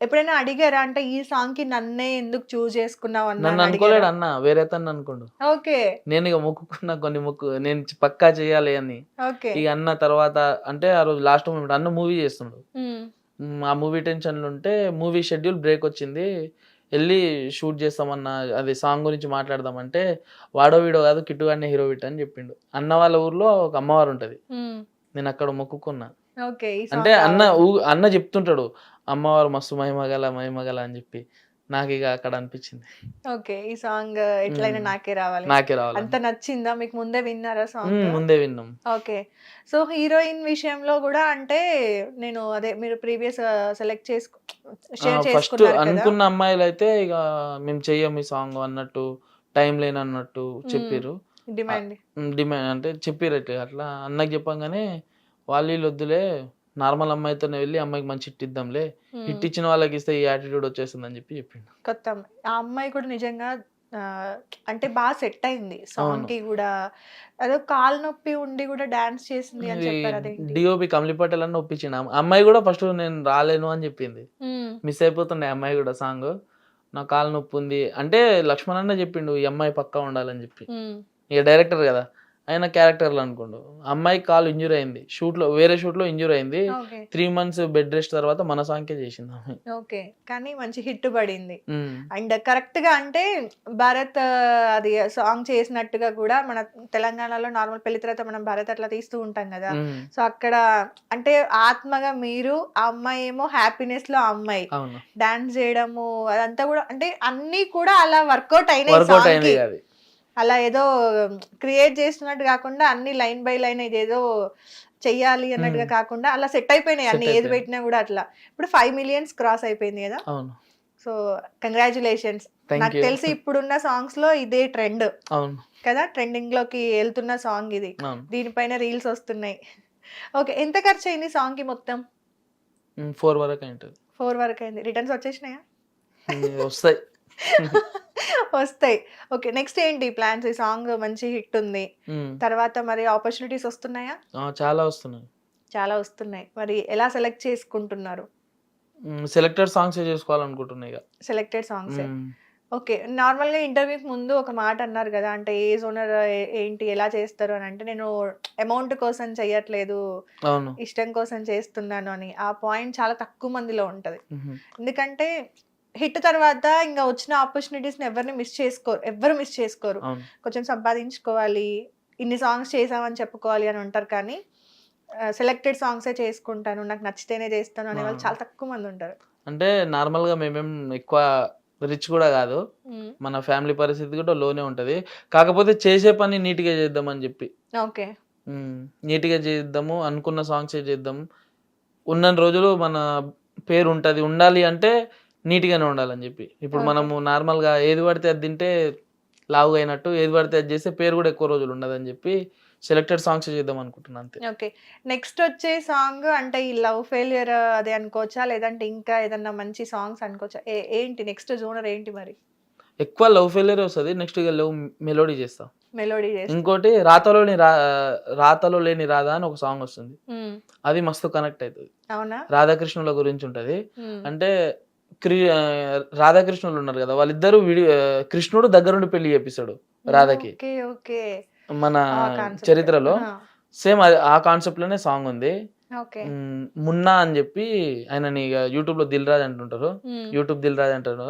ఎప్పుడైనా అడిగారా? అంటే ఈ సాంగ్కి నన్నే ఎందుకు చూస్ చేసుకున్నావు నన్ను అన్న అనుకోలేడు అన్న వేరే తను అనుకోండు. ఓకే. నేను ఇక మొక్కుకున్న కొన్ని మొక్కు నేను పక్కా చేయాలి అని. ఓకే. ఇక అన్న తర్వాత అంటే ఆ రోజు లాస్ట్ మూమెంట్ అన్న మూవీ చేస్తున్నాడు ఆ మూవీ టెన్షన్లు ఉంటే మూవీ షెడ్యూల్ బ్రేక్ వచ్చింది. వెళ్ళి షూట్ చేస్తామన్న అది సాంగ్ గురించి మాట్లాడదామంటే వాడో వీడో కాదు కిట్టు గాడిని హీరో విట్ అని చెప్పిండు. అన్న వాళ్ళ ఊర్లో ఒక అమ్మవారు ఉంటది. నేను అక్కడ మొక్కుకున్నా. అంటే అన్న అన్న చెప్తుంటాడు అమ్మవారు మస్తు మహిమగల మహిమగల అని చెప్పి. నాకు ఇక అక్కడ అనిపించింది. ఓకే ఈ సాంగ్ ఎట్లయినా. నాకే రావాలి. నాకే రావాలి. అంత నచ్చిందా? మీకు ముందే విన్నారా సాంగ్? ముందే విన్నాం. ఓకే సో హీరోయిన్ విషయంలో కూడా అంటే నేను అదే మీరు ప్రీవియస్ సెలెక్ట్ చేసుకు షేర్ ఫస్ట్ అనుకున్న అమ్మాయిలు అయితే ఇక మేము చెయ్యం ఈ సాంగ్ అన్నట్టు టైం లేని అన్నట్టు చెప్పిర్రు. డిమాండ్. డిమాండ్ అంటే చెప్పిర్రు ఇట్లా అట్లా. అన్నకి చెప్పంగానే వాళ్ళు వీళ్ళు వద్దులే నార్మల్ అమ్మాయితోనే వెళ్ళి అమ్మాయికి మంచి హిట్ ఇచ్చిన వాళ్ళకి ఇస్తే ఈ యాటిట్యూడ్ వచ్చేస్తుందని చెప్పి చెప్పిండు. కొత్త అమ్మాయి. ఆ అమ్మాయి కూడా నిజంగా అంటే బాగా సెట్ అయింది. సాంగ్. కి కూడా. అదో కాలు నొప్పి ఉండి కూడా డాన్స్ చేసింది అని చెప్పారు డిఓపి కమలి పటేల్ అని ఒప్పించిండు. ఆ అమ్మాయి కూడా ఫస్ట్ నేను రాలేను అని చెప్పింది. మిస్ అయిపోతుండే అమ్మాయి కూడా సాంగ్. నా కాలు నొప్పి ఉంది. అంటే లక్ష్మణ్ అన్న చెప్పిండు ఈ అమ్మాయి పక్కా ఉండాలని చెప్పి. ఇక డైరెక్టర్ కదా. ఆయన క్యారెక్టర్లు అనుకోండు. అమ్మాయి కాలు ఇంజూర్ అయింది. షూట్లో వేరే షూట్లో ఇంజూర్ అయింది. త్రీ మంత్స్ బెడ్ రెస్ట్ తర్వాత మన సాంగ్కే చేసింది ఆమె. ఓకే. కానీ మంచి హిట్ పడింది. అండ్ కరెక్ట్గా అంటే భారత్ అది సాంగ్ చేసినట్టుగా కూడా మన తెలంగాణలో నార్మల్ పెళ్ళి తర్వాత మనం భారత్ అట్లా తీస్తూ ఉంటాం కదా. సో అక్కడ అంటే ఆత్మగా మీరు ఆ అమ్మాయి ఏమో హ్యాపీనెస్లో ఆ అమ్మాయి. డాన్స్ చేయడము అదంతా కూడా అంటే అన్ని కూడా అలా వర్కౌట్ అయినాయి అయింది అలా ఏదో క్రియేట్ చేస్తున్నట్టు కాకుండా అన్ని లైన్ బై లైన్ ఇదేదో చెయ్యాలి అన్నట్టుగా. కాకుండా అలా సెట్ అయిపోయినాయి అన్ని ఏది. పెట్టినా కూడా అట్లా. ఇప్పుడు ఫైవ్ మిలియన్స్ క్రాస్ అయిపోయింది కదా. సో కంగ్రాచులేషన్స్ నాకు తెలిసి ఇప్పుడున్న సాంగ్స్లో ఇదే ట్రెండ్ కదా ట్రెండింగ్లోకి వెళ్తున్న సాంగ్ ఇది. దీనిపైన రీల్స్ వస్తున్నాయి. ఓకే ఎంత ఖర్చు అయింది సాంగ్కి మొత్తం? ఫోర్ వరకు అయింటది. ఫోర్ వరకు అయింది. రిటర్న్స్ వచ్చేసినాయా? వస్తాయి. వస్తాయి. ఓకే నెక్స్ట్ ఏంటి ప్లాన్స్? ఈ సాంగ్ మంచి హిట్ ఉంది. తర్వాత మరి ఆపర్చునిటీస్ వస్తున్నాయా? చాలా వస్తున్నాయి. చాలా వస్తున్నాయి. మరి ఎలా సెలెక్ట్ చేసుకుంటున్నారు? సెలెక్టెడ్ సాంగ్స్ చేసుకోవాలనుకుంటున్నాయి సెలెక్టెడ్ సాంగ్స్ ఓకే నార్మల్గా ఇంటర్వ్యూకి ముందు ఒక మాట అన్నారు కదా అంటే ఏ జోనర్ ఏంటి ఎలా చేస్తారు అని అంటే నేను అమౌంట్ కోసం చెయ్యట్లేదు అవును. ఇష్టం కోసం చేస్తున్నాను అని. ఆ పాయింట్ చాలా తక్కువ మందిలో ఉంటది. ఎందుకంటే హిట్ తర్వాత ఇంకా వచ్చిన ఆపర్చునిటీస్ని ఎవరిని మిస్ చేసుకోరు ఎవరు మిస్ చేసుకోరు. కొంచెం సంపాదించుకోవాలి ఇన్ని సాంగ్స్ చేసామని చెప్పుకోవాలి అని ఉంటారు కానీ సెలెక్టెడ్ సాంగ్సే చేసుకుంటాను నాకు నచ్చితేనే చేస్తాను అనే వాళ్ళు. చాలా తక్కువ మంది ఉంటారు. అంటే నార్మల్గా మేమేం ఎక్కువ రిచ్ కూడా కాదు. మన ఫ్యామిలీ పరిస్థితి కూడా లోనే ఉంటది. కాకపోతే చేసే పని నీట్గా చేద్దామని చెప్పి. ఓకే. ఉమ్, నీట్గా చేద్దాము అనుకున్న సాంగ్స్ చేద్దాం. ఉన్న రోజులు మన పేరు ఉంటది. ఉండాలి అంటే నీట్ గానే ఉండాలని చెప్పి. ఇప్పుడు. మనము నార్మల్గా ఏది పడితే అది తింటే లావుగా అయినట్టు ఏది పడితే అది చేస్తే పేరు కూడా ఎక్కువ రోజులు ఉండదని చెప్పి సెలెక్టెడ్ సాంగ్స్ చేద్దాం అనుకుంటున్నాను అంతే. ఓకే. నెక్స్ట్ వచ్చే సాంగ్ అంటే ఈ లవ్ ఫెయిలియర్ అదే అనుకోవచ్చా? లేదంటే ఇంకా ఏదన్నా మంచి సాంగ్స్ అనుకోవచ్చా? ఏంటి నెక్స్ట్ జోనర్ ఏంటి మరి? ఎక్కువ లవ్ ఫెయిలియర్ వస్తుంది నెక్స్ట్ ఇక లవ్ మెలోడీ చేస్తాం. మెలోడీ ఇంకోటి రాతలోని రా రాతలో లేని రాధా అని ఒక సాంగ్ వస్తుంది. అది మస్తు కనెక్ట్ అవుతుంది. అవునా? రాధాకృష్ణుల గురించి ఉంటది. అంటే క్రి రాధాకృష్ణులు ఉన్నారు కదా వాళ్ళిద్దరు విడి కృష్ణుడు దగ్గరుండి పెళ్ళి చేపిస్తాడు రాధకి. మన. చరిత్రలో. సేమ్ ఆ కాన్సెప్ట్లోనే సాంగ్ ఉంది. మున్నా అని చెప్పి ఆయనని ఇక యూట్యూబ్లో దిల్ రాజ్ అంటుంటారు. యూట్యూబ్ దిల్ రాజ్ అంటారు.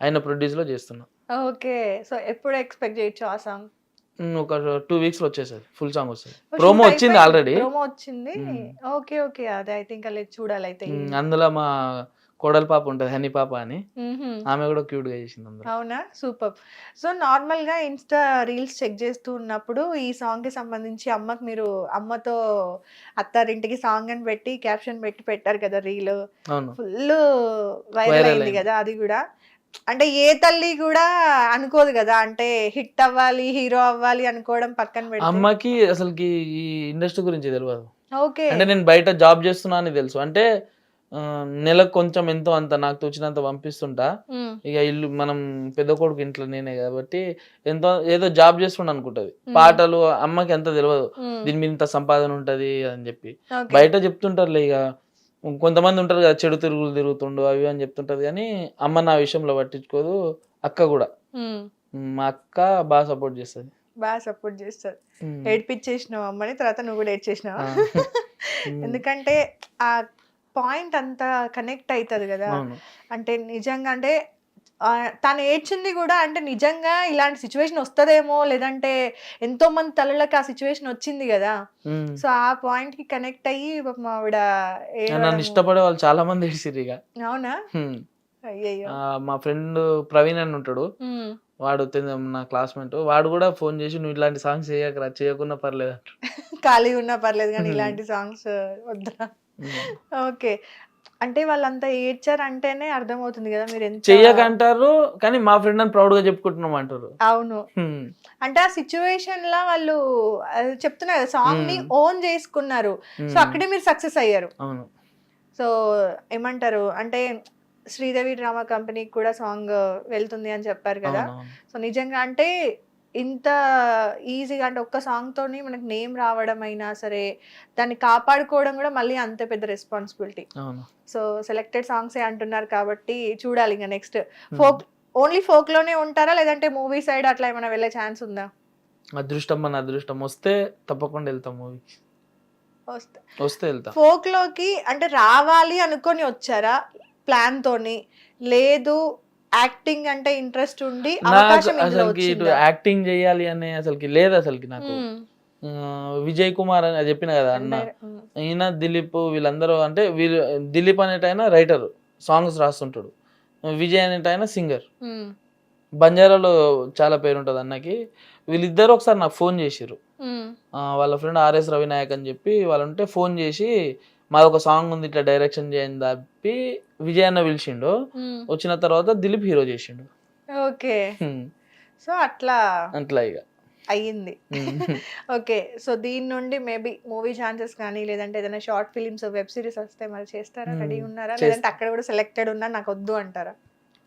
ఆయన ప్రొడ్యూస్లో చేస్తున్నా. ఓకే సో ఎప్పుడు ఎక్స్పెక్ట్ చేయొచ్చు ఆ సాంగ్? ఒక టూ వీక్స్లో వచ్చేసరి ఫుల్ సాంగ్ వస్తుంది. ప్రోమో వచ్చింది ఆల్రెడీ. ప్రోమో వచ్చింది. ఓకే ఓకే అదే ఐ థింక్ అలా చూడాలి అయితే. అందులో మా కోడల పాప ఉంటది హనీ పాప అని. ఆమె కూడా క్యూట్గా చేసింది అవునా? సూపర్. సో నార్మల్గా ఇన్స్టా రీల్స్ చెక్ చేస్తూ ఉన్నప్పుడు ఈ సాంగ్కి సంబంధించి అమ్మకి మీరు అమ్మతో అత్తారింటికి సాంగ్ అని పెట్టి క్యాప్షన్ పెట్టి పెట్టారు కదా రీల్. ఫుల్ వైరల్ అయింది. కదా అది కూడా. అంటే ఏ తల్లి కూడా అనుకోదు కదా అంటే హిట్ అవ్వాలి హీరో అవ్వాలి అనుకోవడం పక్కన పెట్టి అమ్మకి అసలుకి ఈ ఇండస్ట్రీ గురించి తెలియదు ఓకే. అంటే నేను బయట జాబ్ చేస్తున్నా అని తెలుసు. అంటే నెలకు కొంచెం ఎంతో అంత నాకు తోచినంత పంపిస్తుంటా. ఇక ఇల్లు మనం పెద్ద కొడుకు ఇంట్లో నేనే కాబట్టి ఎంతో ఏదో జాబ్ చేస్తుండ అనుకుంటది. పాటలు అమ్మకి ఎంత తెలియదు. దీని మీద ఇంత సంపాదన ఉంటది అని చెప్పి. బయట చెప్తుంటారులే ఇక కొంతమంది ఉంటారు కదా చెడు తిరుగులు తిరుగుతుండు అవి అని చెప్తుంటది కానీ అమ్మ నా విషయంలో పట్టించుకోదు అక్క కూడా. మా అక్క బాగా సపోర్ట్ చేస్తుంది బాగా సపోర్ట్ చేస్తారు ఏడ్పించేసినావు అమ్మని తర్వాత నువ్వు కూడా ఏడ్చేసినావా. ఎందుకంటే ఆ పాయింట్ అంతా కనెక్ట్ అవుతుంది కదా అంటే నిజంగా అంటే తను ఏడ్చింది కూడా అంటే నిజంగా ఇలాంటి సిచ్యువేషన్ వస్తుందేమో లేదంటే ఎంతో మంది తలలకు ఆ సిచ్యువేషన్ వచ్చింది కదా. సో ఆ పాయింట్కి కనెక్ట్ అయ్యి ఆవిడ నన్ను. ఇష్టపడే వాళ్ళు చాలా మంది ఏడిసిర్రు ఇక అవునా మా ఫ్రెండ్ ప్రవీణ్ అని ఉంటాడు. వాడు నా క్లాస్మేట్ వాడు కూడా ఫోన్ చేసి నువ్వు ఇట్లాంటి సాంగ్స్ చేయకరా చేయకున్నా పర్లేదు అంటాడు. ఖాళీ ఉన్నా పర్లేదు కానీ. ఇలాంటి సాంగ్స్ వద్దా. ఓకే అంటే వాళ్ళంతా ఏడ్చారు అంటేనే అర్థమవుతుంది కదా మీరు ఎంత చెయ్యకంటారు కానీ మా ఫ్రెండ్ అని ప్రౌడ్గా చెప్పుకుంటున్నాం అంటారు అవును. అంటే ఆ సిచ్యువేషన్ లా వాళ్ళు అది చెప్తున్నా కదా సాంగ్ని. ఓన్ చేసుకున్నారు సో. అక్కడే మీరు సక్సెస్ అయ్యారు అవును సో ఏమంటారు అంటే శ్రీదేవి డ్రామా కంపెనీకి కూడా సాంగ్ వెళ్తుంది అని చెప్పారు కదా. సో నిజంగా అంటే ఇంత ఈజీగా అంటే ఒక్క సాంగ్ తోని మనకి నేమ్ రావడం అయినా సరే దాన్ని కాపాడుకోవడం కూడా మళ్ళీ అంతే పెద్ద రెస్పాన్సిబిలిటీ. సో సెలెక్టెడ్ సాంగ్స్ ఏ అంటున్నారు కాబట్టి చూడాలి ఇంకా నెక్స్ట్. ఫోక్ ఓన్లీ ఫోక్లోనే ఉంటారా? లేదంటే మూవీ సైడ్ అట్లా ఏమైనా వెళ్ళే ఛాన్స్ ఉందా? అదృష్టం మన అదృష్టం. వస్తే తప్పకుండా వెళ్తాం మూవీకి వస్తే. వస్తే వెళ్తాం. ఫోక్లోకి అంటే రావాలి అనుకొని వచ్చారా? ప్లాన్ తోని లేదు యాక్టింగ్ అంటే ఇంట్రెస్ట్ ఉండి అవకాశం ఇందులో అసలుకి ఇటు వచ్చిందా? యాక్టింగ్ చేయాలి అనే అసలుకి లేదు అసలుకి నాకు మ్మ్. ఆ, విజయ్ కుమార్ అని చెప్పిన కదా అన్న మ్మ్. ఈయన దిలీప్ వీళ్ళందరూ అంటే వీళ్ళు దిలీప్ అనేటైన రైటర్ సాంగ్స్ రాస్తుంటాడు విజయ్ అనేటైన సింగర్ మ్మ్. బంజారాలో చాలా పేరు ఉంటుంది అన్నకి వీళ్ళిద్దరు ఒకసారి నాకు ఫోన్ చేసిర్రు మ్మ్. ఆ, వాళ్ళ ఫ్రెండ్ ఆర్ఎస్ రవినాయక్ అని చెప్పి వాళ్ళు ఉంటే ఫోన్ చేసి మాది ఒక సాంగ్ ఉంది ఇట్లా డైరెక్షన్ చేయని తప్పి విజయ్ అన్న పిలిచిండు. వచ్చిన తర్వాత దిలీప్ హీరో చేసిండు ఓకే. సో అట్లా అట్లా ఇక అయ్యింది. ఓకే సో దీని నుండి మేబీ మూవీ ఛాన్సెస్ కానీ లేదంటే ఏదైనా షార్ట్ ఫిలిమ్స్ వెబ్ సిరీస్ వస్తే మరి చేస్తారా. రెడీ ఉన్నారా. లేదంటే అక్కడ కూడా సెలెక్టెడ్ ఉన్నా నాకు వద్దు అంటారా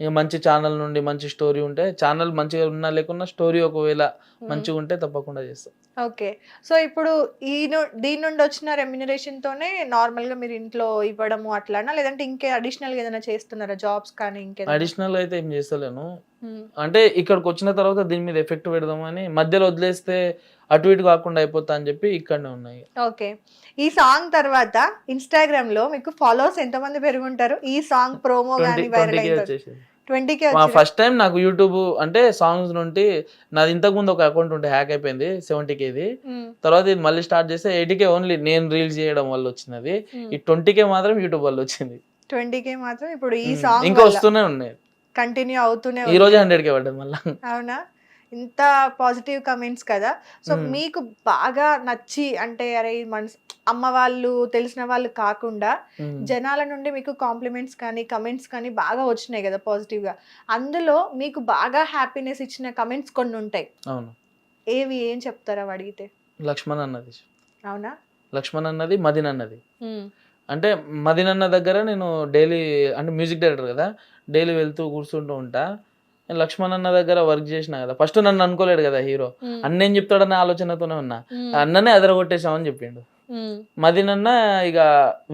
ఇక మంచి ఛానల్ నుండి మంచి స్టోరీ ఉంటే ఛానల్ మంచిగా ఉన్నా లేకున్నా స్టోరీ ఒకవేళ. మంచిగా ఉంటే తప్పకుండా చేస్తాం. ఓకే. సో ఇప్పుడు ఈ దీని నుండి వచ్చిన రెమ్యునరేషన్ తోనే నార్మల్గా మీరు ఇంట్లో ఇవ్వడము అట్లానా? లేదంటే ఇంకే అడిషనల్గా ఏదైనా చేస్తున్నారా? జాబ్స్ కానీ ఇంకేదైనా? అడిషనల్ అయితే ఏం చేస్తలేను. అంటే ఇక్కడికి వచ్చిన తర్వాత దీని మీద ఎఫెక్ట్ పెడదామని మధ్యలో వదిలేస్తే అటు ఇటు కాకుండా అయిపోతా అని చెప్పి ఇక్కడనే ఉన్నాయి. ఓకే. ఈ సాంగ్ తర్వాత ఇన్స్టాగ్రామ్లో మీకు ఫాలోవర్స్ ఎంత మంది పెరుగుంటారు? ఈ సాంగ్ ప్రోమో ట్వంటీ గానీ వైరల్ ఫస్ట్ టైం నాకు యూట్యూబ్ అంటే సాంగ్స్ నుండి నాది ఇంతకు ముందు ఒక అకౌంట్ ఉంటే హ్యాక్ అయిపోయింది సెవెంటీ కేది తర్వాత ఇది మళ్ళీ స్టార్ట్ చేస్తే ఎయిటీకే ఓన్లీ నేను రీల్స్ చేయడం వల్ల వచ్చింది అది ఈ ట్వంటీకే మాత్రం యూట్యూబ్ వల్ల వచ్చింది. ట్వంటీకే మాత్రం ఇప్పుడు ఈ సాంగ్ ఇంకా వస్తూనే ఉన్నాయి. కంటిన్యూ అవుతూనే ఈ. రోజు హండ్రెడ్ కే పడ్డది మళ్ళీ. అవునా? ఇంత పాజిటివ్ కమెంట్స్ కదా. సో. మీకు బాగా నచ్చి అంటే అరే మనసు అమ్మ వాళ్ళు తెలిసిన వాళ్ళు కాకుండా జనాల నుండి మీకు కాంప్లిమెంట్స్ కానీ కమెంట్స్ కానీ బాగా వచ్చినాయి కదా పాజిటివ్గా. అందులో మీకు బాగా హ్యాపీనెస్ ఇచ్చిన కమెంట్స్ కొన్ని ఉంటాయి. అవును. ఏవి ఏం చెప్తారా అడిగితే? లక్ష్మణ్ అన్నది. అవునా? లక్ష్మణ్ అన్నది మదిన్ అన్నది. అంటే మదిన్ అన్న దగ్గర నేను డైలీ అంటే మ్యూజిక్ డైరెక్టర్ కదా డైలీ వెళ్తూ కూర్చుంటూ ఉంటా నేను లక్ష్మణ్ అన్న దగ్గర వర్క్ చేసిన కదా ఫస్ట్ నన్ను అనుకోలేడు కదా హీరో. అన్న ఏం చెప్తాడన్న ఆలోచనతోనే ఉన్నా. అన్ననే అదరగొట్టేశామని చెప్పిండు. మదినన్న ఇక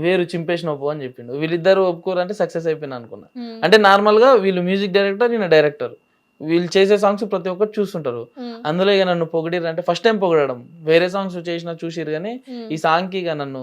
వేరు చింపేసిన ఒప్పు అని చెప్పిండు వీళ్ళిద్దరు ఒప్పుకోరు అంటే సక్సెస్ అయిపోయినా అనుకున్నా. అంటే నార్మల్గా వీళ్ళు మ్యూజిక్ డైరెక్టర్ నేను డైరెక్టర్ వీళ్ళు చేసే సాంగ్స్ ప్రతి ఒక్కరు చూస్తుంటారు. అందులో ఇక నన్ను పొగిడిరు అంటే ఫస్ట్ టైం పొగడడం వేరే సాంగ్స్ చేసినా చూసిరు కానీ. ఈ సాంగ్కి ఇక నన్ను